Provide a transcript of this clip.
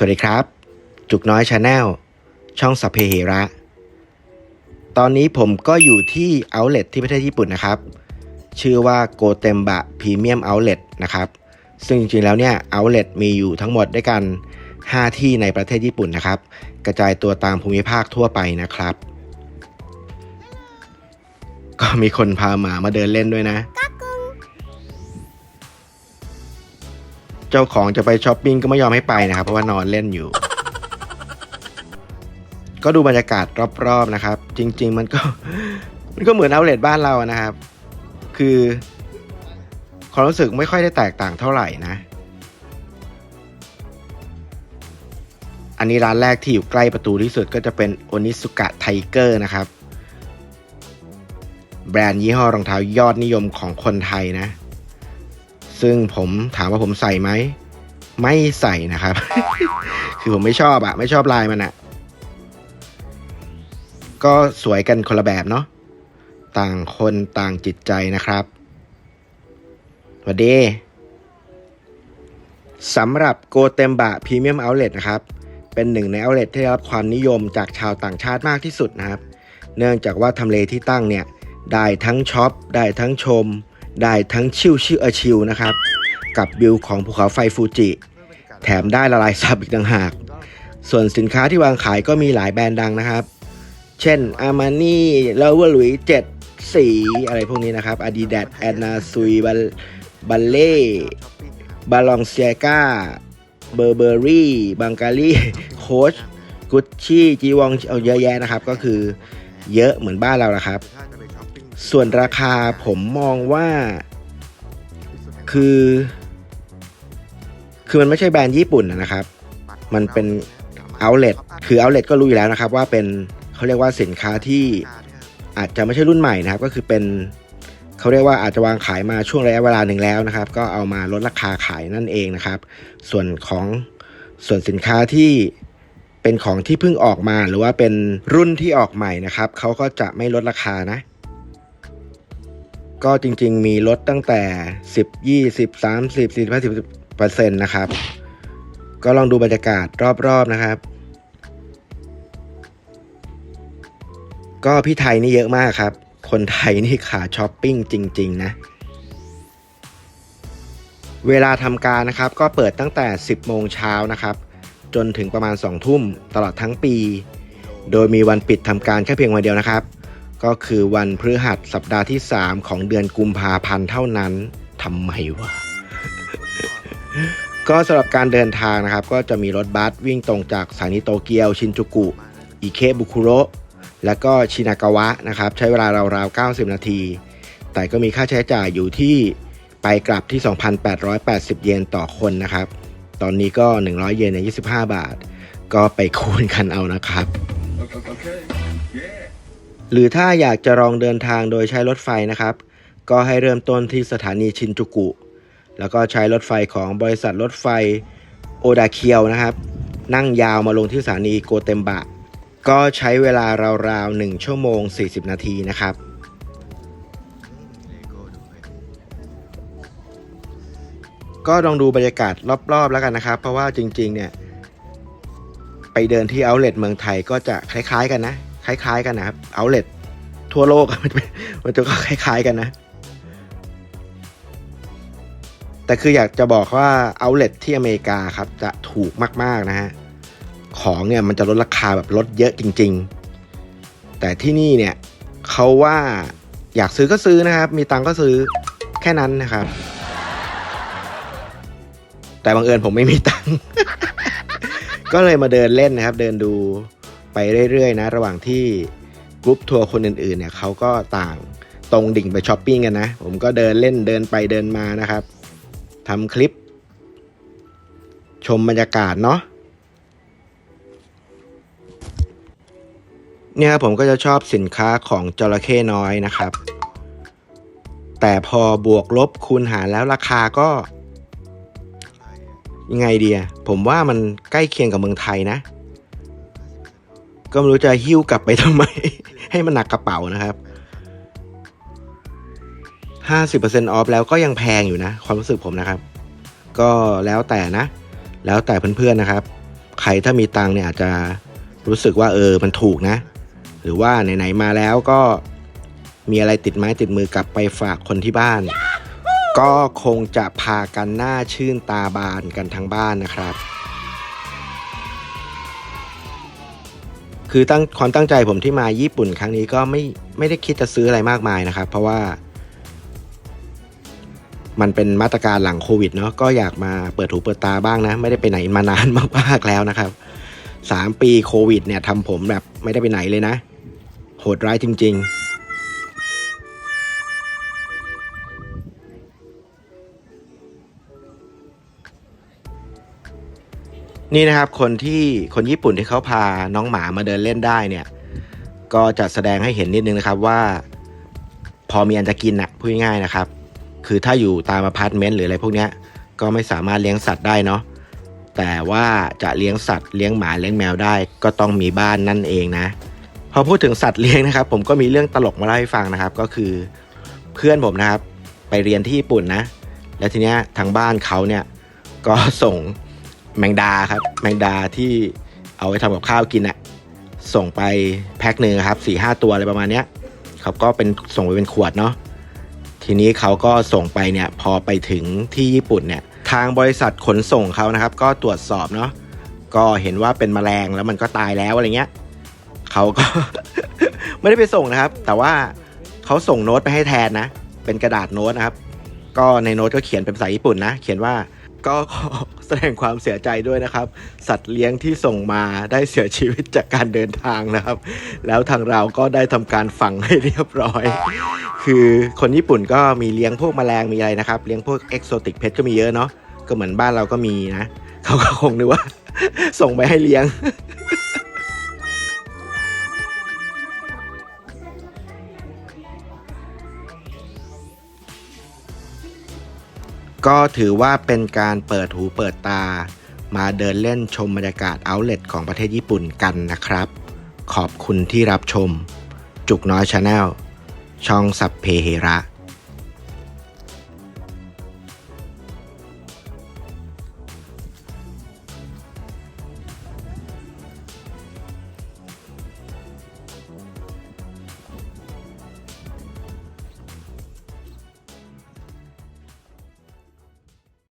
สวัสดีครับ จุกน้อยชาแนลช่องสัพเพเหระ ตอนนี้ผมก็อยู่ที่ Outlet ที่ประเทศญี่ปุ่นนะครับ ชื่อว่าโกเตมบะพรีเมียมเอา l e t นะครับ ซึ่งจริงๆแล้วเนี่ย Outlet มีอยู่ทั้งหมดด้วยกัน 5 ที่ในประเทศญี่ปุ่นนะครับ กระจายตัวตามภูมิภาคทั่วไปนะครับ ก็มีคนพาหมามาเดินเล่นด้วยนะ เจ้าของจะไปช้อปปิ้งก็ไม่ยอมให้ไปนะครับ เพราะว่านอนเล่นอยู่ ก็ดูบรรยากาศรอบๆนะครับ จริง ๆ มันก็ มันก็เหมือนเอาเลทบ้านเรานะครับ คือความรู้สึกไม่ค่อยได้แตกต่างเท่าไหร่นะ อันนี้ร้านแรกที่อยู่ใกล้ประตูที่สุดก็จะเป็นโอนิสุกะไทเกอร์นะครับ แบรนด์ยี่ห้อรองเท้ายอดนิยมของคนไทยนะ ซึ่งผมถามว่าผมใส่ไหม ไม่ใส่นะครับ คือผมไม่ชอบอะไม่ชอบลายมันอะก็สวยกันคนละแบบเนาะต่างคนต่างจิตใจนะครับสวัสดีสำหรับโกเตมบะพรีเมียมเอาเล t นะครับ เป็นหนึ่งในเอาเล t ที่ได้รับความนิยมจากชาวต่างชาติมากที่สุดนะครับ เนื่องจากว่าทำเลที่ตั้งเนี่ย ได้ทั้งช็อป ได้ทั้งชม ได้ทั้งชิลชิลเออชิลนะครับ กับวิวของภูเขาไฟฟูจิ แถมได้ละลายซับอีกต่างหาก ส่วนสินค้าที่วางขายก็มีหลายแบรนด์ดังนะครับ เช่น a r m a n i l o v e r l o u i s 7สีอะไรพวกนี้นะครับ Adidas Anna Sui b a l l e b a l o n c i a g a Burberry b a n g a l i Coach Gucci g w o n g เอาเยอะแยะนะครับ ก็คือเยอะเหมือนบ้านเราละครับ ส่วนราคาผมมองว่าคือ คือมันไม่ใช่แบรนด์ญี่ปุ่นนะครับ มันเป็น outlet คือ outlet ก็รู้อยู่แล้วนะครับ ว่าเป็นเขาเรียกว่าสินค้าที่อาจจะไม่ใช่รุ่นใหม่นะครับ ก็คือเป็นเขาเรียกว่าอาจจะวางขายมาช่วงระยะเวลาหนึ่งแล้วนะครับ ก็เอามาลดราคาขายนั่นเองนะครับ ส่วนของส่วนสินค้าที่เป็นของที่เพิ่งออกมาหรือว่าเป็นรุ่นที่ออกใหม่นะครับเขาก็จะไม่ลดราคานะ ก็จริงๆมีลดตั้งแต่ 10 20 30 40 50เปอร์เซ็นต์นะครับ ก็ลองดูบรรยากาศรอบๆนะครับ ก็พี่ไทยนี่เยอะมากครับ คนไทยนี่ขาช้อปปิ้งจริง ๆ นะ เวลาทำการนะครับ ก็เปิดตั้งแต่ 10 โมงเช้านะครับ จนถึงประมาณ 2 ทุ่มตลอดทั้งปี โดยมีวันปิดทำการแค่เพียงวันเดียวนะครับ ก็คือวันพฤหัสสัปดาห์ที่ 3 ของเดือนกุมภาพันธ์เท่านั้นทำไมวะ ก็สำหรับการเดินทางนะครับ ก็จะมีรถบัสวิ่งตรงจากสถานีโตเกียวชินจูกุ อิเคบุคุโระแล้วก็ชินากาวะนะครับ ใช้เวลาราวๆ 90 นาที แต่ก็มีค่าใช้จ่ายอยู่ที่ไปกลับที่ 2,880 เยนต่อคนนะครับ ตอนนี้ก็ 100 เยนใน25 บาท ก็ไปคูณกันเอานะครับ Okay. Yeah. หรือถ้าอยากจะลองเดินทางโดยใช้รถไฟนะครับ ก็ให้เริ่มต้นที่สถานีชินจูกุ แล้วก็ใช้รถไฟของบริษัทรถไฟโอดาเคียวนะครับ นั่งยาวมาลงที่สถานีโกเตมบะ ก็ใช้เวลาราวๆ 1 ชั่วโมง 40 นาทีนะครับก็ลองดูบรรยากาศรอบๆแล้วกันนะครับ เพราะว่าจริงๆเนี่ย ไปเดินที่เอา l e t เมืองไทยก็จะคล้ายๆกันนะ คล้ายๆกันนะครับเอา l e t ทั่วโลกมันจะเป็นมันจะก็คล้ายๆกันนะ แต่คืออยากจะบอกว่าเอา l e t ที่อเมริกาครับจะถูกมากๆนะฮะของเนี่ยมันจะลดราคาแบบลดเยอะจริง ๆ แต่ที่นี่เนี่ยเขาว่าอยากซื้อก็ซื้อนะครับ มีตังก็ซื้อแค่นั้นนะครับ แต่บังเอิญผมไม่มีตัง ก็เลยมาเดินเล่นนะครับ เดินดู ไปเรื่อยๆนะระหว่างที่กรุ๊ปทัวร์คนอื่นๆเนี่ยเขาก็ต่างตรงดิ่งไปช้อปปิ้งกันนะ ผมก็เดินเล่นเดินไปเดินมานะครับทำคลิป ชมบรรยากาศเนาะเนี่ยครับผมก็จะชอบสินค้าของจระเข้น้อยนะครับ แต่พอบวกลบคูณหารแล้วราคาก็ ยังไงเดีอะผมว่ามันใกล้เคียงกับเมืองไทยนะ ก็ไม่รู้จะหิ้วกลับไปทำไม ให้มันหนักกระเป๋านะครับ50%ออฟแล้วก็ยังแพงอยู่นะ ความรู้สึกผมนะครับ ก็แล้วแต่นะ แล้วแต่เพื่อนๆนะครับ ใครถ้ามีตังเนี่ยอาจจะรู้สึกว่าเออมันถูกนะ หรือว่าไหนๆมาแล้วก็มีอะไรติดไม้ติดมือกลับไปฝากคนที่บ้าน ก็คงจะพากันหน้าชื่นตาบานกันทั้งบ้านนะครับ คือตั้งความตั้งใจผมที่มาญี่ปุ่นครั้งนี้ก็ไม่ไม่ได้คิดจะซื้ออะไรมากมายนะครับ เพราะว่า มันเป็นมาตรการหลังโควิดเนาะก็อยากมาเปิดหูเปิดตาบ้างนะ ไม่ได้ไปไหนมานานมากๆแล้วนะครับสามปีโควิดเนี่ยทำผมแบบไม่ได้ไปไหนเลยนะ โหดร้ายจริง ๆ นี่นะครับคนที่คนญี่ปุ่นที่เขาพาน้องหมามาเดินเล่นได้เนี่ย ก็จะแสดงให้เห็นนิดนึงนะครับว่า พอมีอันจะกินอะพูดง่ายๆนะครับ คือถ้าอยู่ตามอพาร์ตเมนต์หรืออะไรพวกนี้ก็ไม่สามารถเลี้ยงสัตว์ได้เนาะแต่ว่าจะเลี้ยงสัตว์เลี้ยงหมาเลี้ยงแมวได้ ก็ต้องมีบ้านนั่นเองนะ พอพูดถึงสัตว์เลี้ยงนะครับ ผมก็มีเรื่องตลกมาเล่าให้ฟังนะครับ ก็คือเพื่อนผมนะครับ ไปเรียนที่ญี่ปุ่นนะ แล้วทีเนี้ยทางบ้านเขาเนี่ยก็ส่ง แมงดาครับ แมงดาที่เอาไว้ทำกับข้าวกินอะส่งไปแพ็คหนึ่งครับสี่ห้าตัวอะไรประมาณเนี้ยเขาก็เป็นส่งไปเป็นขวดเนาะทีนี้เขาก็ส่งไปเนี่ยพอไปถึงที่ญี่ปุ่นเนี่ยทางบริษัทขนส่งเขานะครับ ก็ตรวจสอบเนาะก็เห็นว่าเป็นแมลงแล้วมันก็ตายแล้วอะไรเงี้ยเขาก็ ไม่ได้ไปส่งนะครับ แต่ว่าเขาส่งโน้ตไปให้แทนนะ เป็นกระดาษโน้ตนะครับ ก็ในโน้ตก็เขียนเป็นภาษาญี่ปุ่นนะ เขียนว่าก็ข แสดงความเสียใจด้วยนะครับ สัตว์เลี้ยงที่ส่งมาได้เสียชีวิตจากการเดินทางนะครับ แล้วทางเราก็ได้ทำการฝังให้เรียบร้อย คือคนญี่ปุ่นก็มีเลี้ยงพวกแมลงมีอะไรนะครับเลี้ยงพวกเอกโซติกเพชก็มีเยอะเนาะก็เหมือนบ้านเราก็มีนะ เขาก็คงนึกว่า ส่งไปให้เลี้ยง ก็ถือว่าเป็นการเปิดหูเปิดตา มาเดินเล่นชมบรรยากาศเอาเลตของประเทศญี่ปุ่นกันนะครับ ขอบคุณที่รับชม จุกน้อยชาแนลช่องสับเพเฮระ